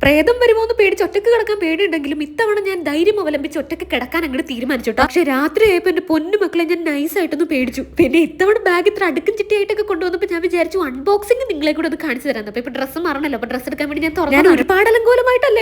പ്രേതം വരുമോ എന്ന് പേടിച്ച് ഒറ്റയ്ക്ക് കിടക്കാൻ പേടിയുണ്ടെങ്കിലും ഇത്തവണ ഞാൻ ധൈര്യം അവലംബിച്ച് ഒറ്റയ്ക്ക് കിടക്കാൻ അങ്ങോട്ട് തീരുമാനിച്ചു പക്ഷെ രാത്രി ആയപ്പോൾ എന്റെ പൊന്നു മക്കളെ ഞാൻ നൈസായിട്ടൊന്ന് പേടിച്ചു. പിന്നെ ഇത്തവണ ബാഗ് ഇത്ര അടുക്കും ചിട്ടിയായിട്ടൊക്കെ കൊണ്ടുവന്നപ്പോൾ ഞാൻ വിചാരിച്ചു അൺബോക്സിംഗ് നിങ്ങളെ കൂടെ അത് കാണിച്ചു തരാം അപ്പൊ ഇപ്പൊ ഡ്രസ്സ് മാറണല്ലോ. അപ്പൊ ഡ്രസ്സ് എടുക്കാൻ വേണ്ടി ഞാൻ തുറന്നു ഞാൻ ഒരുപാട് അലങ്കോലമായിട്ടല്ലേ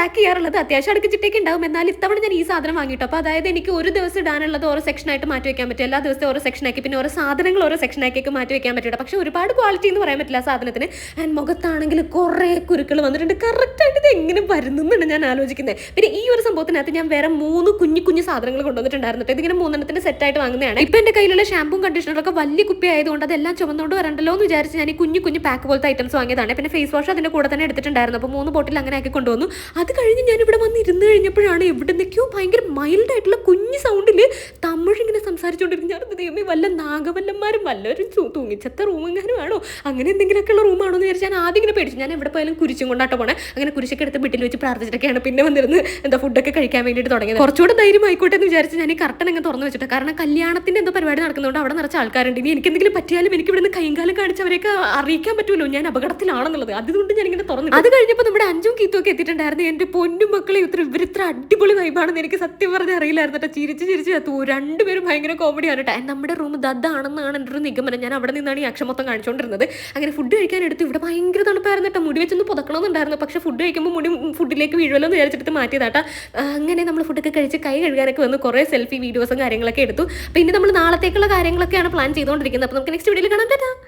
പാക്ക് ചെയ്യാറുള്ളത് അത്യാവശ്യം അടുക്കിച്ചിട്ടേക്ക് ഉണ്ടാവും. എന്നാൽ ഇത്തവണ ഞാൻ ഈ സാധനം വാങ്ങിട്ടോ അപ്പോൾ അതായത് എനിക്ക് ഒരു ദിവസം ഇടാനുള്ളത് ഓരോ സെക്ഷനായിട്ട് മാറ്റി വയ്ക്കാൻ പറ്റും. എല്ലാ ദിവസവും ഓരോ സെക്ഷനാക്കി പിന്നെ ഓരോ സാധനങ്ങൾ ഓരോ സെക്ഷനാക്കിയൊക്കെ മാറ്റി വയ്ക്കാൻ പറ്റും പക്ഷേ ഒരുപാട് ക്വാളിറ്റി എന്ന് പറയാൻ പറ്റില്ല സാധനത്തിന്. ആൻഡ് മുഖത്താണെങ്കിൽ കുറേ കുരുക്കൾ വന്നിട്ടുണ്ട്. കറക്റ്റായിട്ട് ഇത് എങ്ങനെ വരുന്നെന്നാണ് ഞാൻ ആലോചിക്കുന്നത്. പിന്നെ ഈ ഒരു സംഭവത്തിനകത്ത് ഞാൻ വേറെ മൂന്ന് കുഞ്ഞു കുഞ്ഞു സാധനങ്ങൾ കൊണ്ടുവന്നിട്ടുണ്ടായിരുന്നു ട്ടോ. ഇതിങ്ങനെ സെറ്റ് ആയിട്ട് വാങ്ങുന്നതാണ്. ഇപ്പൊ എന്റെ കയ്യിലുള്ള ഷാമ്പും കണ്ടീഷണറൊക്കെ വലിയ കുപ്പി ആയതുകൊണ്ട് അതെല്ലാം ചുമന്നുകൊണ്ട് വരണ്ടല്ലോ എന്ന് വിചാരിച്ച് ഞാൻ ഈ കുഞ്ഞു കുഞ്ഞു പാക്ക് പോലത്തെ ഐറ്റംസ് വാങ്ങിയതാണ്. പിന്നെ ഫേസ് വാഷ് അതിന്റെ കൂടെ തന്നെ എടുത്തിട്ടുണ്ടായിരുന്നു. അപ്പോൾ മൂന്ന് ബോട്ടിൽ അങ്ങനെ ആക്കി കൊണ്ടുവന്നു. അത് കഴിഞ്ഞ് ഞാൻ ഇവിടെ വന്ന് ഇരുന്ന് കഴിഞ്ഞപ്പോഴാണ് എവിടെ നിന്നൊക്കെയോ ഭയങ്കര മൈൽഡ് ആയിട്ടുള്ള കുഞ്ഞു സൗണ്ടിൽ തമിഴ് ഇങ്ങനെ സംസാരിച്ചുകൊണ്ടിരിക്കും ഞാൻ ദൈവമേ വല്ല നാഗവല്ലന്മാരും വല്ലവരും തൂങ്ങിച്ചത്തെ റൂമെങ്ങാനും ആണോ അങ്ങനെ എന്തെങ്കിലുമൊക്കെ ഉള്ള റൂമാണോ എന്ന് വിചാരിച്ച് ഞാൻ ആദ്യം ഇങ്ങനെ പേടിച്ചു. ഞാൻ എവിടെ പോയാലും കുരിശും കൊണ്ടാട്ടോ പോണേ. അങ്ങനെ കുരിശൊക്കെ എടുത്ത് വീട്ടിൽ വെച്ച് പ്രാർത്ഥിച്ചിട്ടൊക്കെയാണ് പിന്നെ വന്നിരുന്ന് എന്താ ഫുഡൊക്കെ കഴിക്കാൻ വേണ്ടിയിട്ട് തുടങ്ങിയത്. കുറച്ചുകൂടെ ധൈര്യം ആയിക്കോട്ടെ എന്ന് വിചാരിച്ച് ഞാൻ ഈ കർട്ടൻ അങ്ങ് തുറന്നു വെച്ചിട്ട് കാരണം കല്യാണത്തിന്റെ എന്തോ പരിപാടി നടക്കുന്നതുകൊണ്ട് അവിടെ നിറച്ച ആൾക്കാരുണ്ട്. ഇനി എനിക്ക് എന്തെങ്കിലും പറ്റിയാലും എനിക്ക് ഇവിടുന്ന് കൈകാലം കാണിച്ച് അവരെയൊക്കെ അറിയിക്കാൻ പറ്റുമല്ലോ ഞാൻ അപകടത്തിലാണെന്നുള്ളത്. അതുകൊണ്ട് ഞാൻ ഇങ്ങനെ തുറന്നു അത് കഴിഞ്ഞപ്പോൾ നമ്മുടെ അഞ്ചും കീത്തും ഒക്കെ എത്തിയിട്ടുണ്ടായിരുന്നു. എന്റെ പൊന്നും മക്കളെ ഇത്ര ഇവരിത്ര അടിപൊളി വൈബാണെന്ന് എനിക്ക് സത്യം പറഞ്ഞ് അറിയില്ലായിരുന്നു കേട്ടോ ചിരിച്ച് ചിരിച്ച് രണ്ടുപേരും ഭയങ്കര കോമഡിയാണ് കേട്ടോ നമ്മുടെ റൂം ദദ്ദാണെന്നാണ് എന്റെ ഒരു നിഗമനം. ഞാൻ അവിടെ നിന്നാണ് ഈ അക്ഷം മൊത്തം കാണിച്ചുകൊണ്ടിരുന്നത് അങ്ങനെ ഫുഡ് കഴിക്കാൻ എടുത്തു ഇവിടെ ഭയങ്കര തണുപ്പായിരുന്നു കേട്ടോ. മുടി വെച്ചൊന്ന് പുതക്കണമെന്നുണ്ടായിരുന്നു. പക്ഷേ ഫുഡ് കഴിക്കുമ്പോൾ മുടി ഫുഡിലേക്ക് വീഴുമല്ലോ എന്ന് വിചാരിച്ചിട്ട് മാറ്റിയതാട്ടാ അങ്ങനെ നമ്മൾ ഫുഡൊക്കെ കഴിച്ച് കൈ കഴുകാനൊക്കെ വന്ന് കുറേ സെൽഫി വീഡിയോസും കാര്യങ്ങളൊക്കെ എടുത്തു. പിന്നെ നമ്മൾ നാളത്തേക്കുള്ള കാര്യങ്ങളൊക്കെയാണ് പ്ലാൻ ചെയ്തുകൊണ്ടിരിക്കുന്നത് അപ്പോൾ നമുക്ക് നെക്സ്റ്റ് വീഡിയോയിൽ പറ്റാം